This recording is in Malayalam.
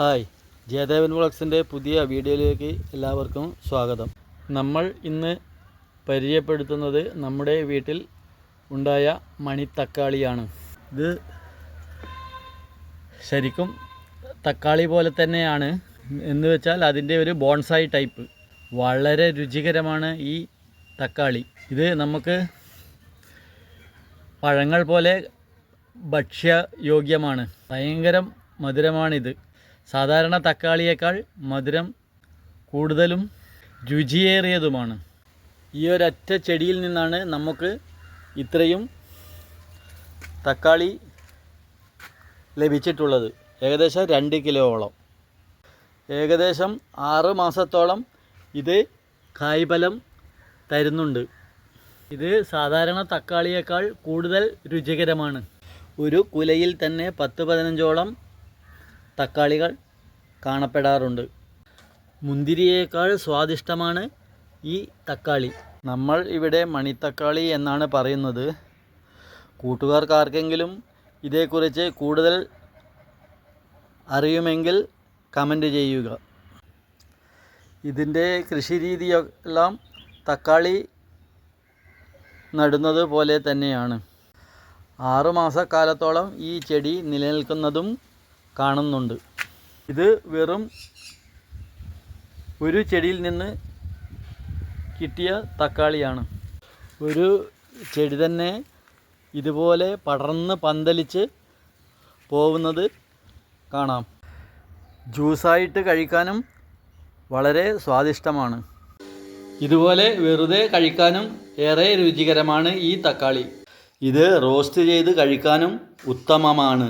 ഹായ് ജയദേവൻ വ്ളോഗ്സിന്റെ പുതിയ വീഡിയോയിലേക്ക് എല്ലാവർക്കും സ്വാഗതം. നമ്മൾ ഇന്ന് പരിചയപ്പെടുത്തുന്നത് നമ്മുടെ വീട്ടിൽ ഉണ്ടായ മണിത്തക്കാളിയാണ്. ഇത് ശരിക്കും തക്കാളി പോലെ തന്നെയാണ് എന്ന് വെച്ചാൽ അതിന്റെ ഒരു ബോൺസായി ടൈപ്പ്. വളരെ രുചികരമാണ് ഈ തക്കാളി. ഇത് നമുക്ക് പഴങ്ങൾ പോലെ ഭക്ഷ്യയോഗ്യമാണ്. ഭയങ്കരം മധുരമാണിത്. സാധാരണ തക്കാളിയേക്കാൾ മധുരം കൂടുതലും രുചിയേറിയതുമാണ്. ഈ ഒരൊറ്റ ചെടിയിൽ നിന്നാണ് നമുക്ക് ഇത്രയും തക്കാളി ലഭിച്ചിട്ടുള്ളത്. ഏകദേശം രണ്ട് കിലോയോളം. ഏകദേശം ആറ് മാസത്തോളം ഇത് കായ്ഫലം തരുന്നുണ്ട്. ഇത് സാധാരണ തക്കാളിയേക്കാൾ കൂടുതൽ രുചികരമാണ്. ഒരു കുലയിൽ തന്നെ പത്ത് പതിനഞ്ചോളം തക്കാളികൾ കാണപ്പെടാറുണ്ട്. മുന്തിരിയേക്കാൾ സ്വാദിഷ്ടമാണ് ഈ തക്കാളി. നമ്മൾ ഇവിടെ മണിത്തക്കാളി എന്നാണ് പറയുന്നത്. കൂട്ടുകാർക്ക് ആർക്കെങ്കിലും ഇതേക്കുറിച്ച് കൂടുതൽ അറിയുമെങ്കിൽ കമന്റ് ചെയ്യുക. ഇതിന്റെ കൃഷി രീതിയെല്ലാം തക്കാളി നടുന്നത് പോലെ തന്നെയാണ്. ആറുമാസക്കാലത്തോളം ഈ ചെടി നിലനിൽക്കുന്നതും കാണുന്നുണ്ട്. ഇത് വെറും ഒരു ചെടിയിൽ നിന്ന് കിട്ടിയ തക്കാളിയാണ്. ഒരു ചെടി തന്നെ ഇതുപോലെ പടർന്ന് പന്തലിച്ച് പോകുന്നത് കാണാം. ജ്യൂസായിട്ട് കഴിക്കാനും വളരെ സ്വാദിഷ്ടമാണ്. ഇതുപോലെ വെറുതെ കഴിക്കാനും ഏറെ രുചികരമാണ് ഈ തക്കാളി. ഇത് റോസ്റ്റ് ചെയ്ത് കഴിക്കാനും ഉത്തമമാണ്.